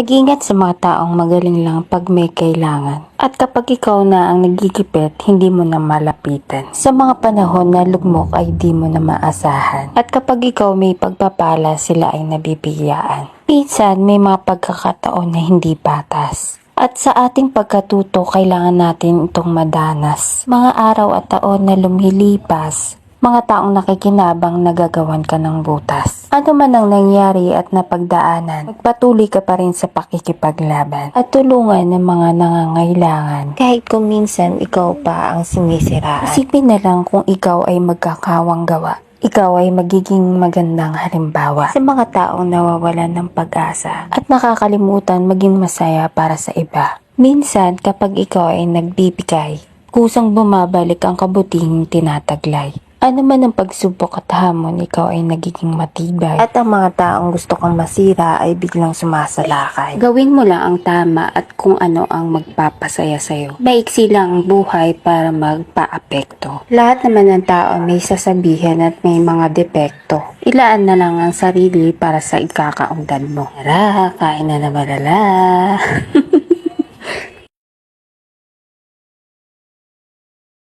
Mag-ingat sa mga taong magaling lang pag may kailangan. At kapag ikaw na ang nagigipit, hindi mo na malapitan. Sa mga panahon na lugmok ay di mo na maasahan. At kapag ikaw may pagpapala, sila ay nabibigyan. Minsan may mga pagkakataon na hindi patas. At sa ating pagkatuto, kailangan natin itong madanas. Mga araw at taon na lumilipas, mga taong nakikinabang nagagawan ka ng butas. Ano man ang nangyari at napagdaanan, magpatuloy ka pa rin sa pakikipaglaban at tulungan ng mga nangangailangan. Kahit kung minsan ikaw pa ang sinisiraan. Isipin na lang kung ikaw ay magkakawang gawa. Ikaw ay magiging magandang halimbawa sa mga taong nawawalan ng pag-asa at nakakalimutan maging masaya para sa iba. Minsan kapag ikaw ay nagbibigay, kusang bumabalik ang kabutihing tinataglay. Ano man ang pagsubok at hamon, ikaw ay nagiging matibay. At ang mga taong gusto kang masira ay biglang sumasalakay. Gawin mo lang ang tama at kung ano ang magpapasaya sa'yo. Maiksi lang ang buhay para magpa-apekto. Lahat naman ng tao may sasabihan at may mga depekto. Ilaan na lang ang sarili para sa ikakaundan mo. Tara, kain na na malala.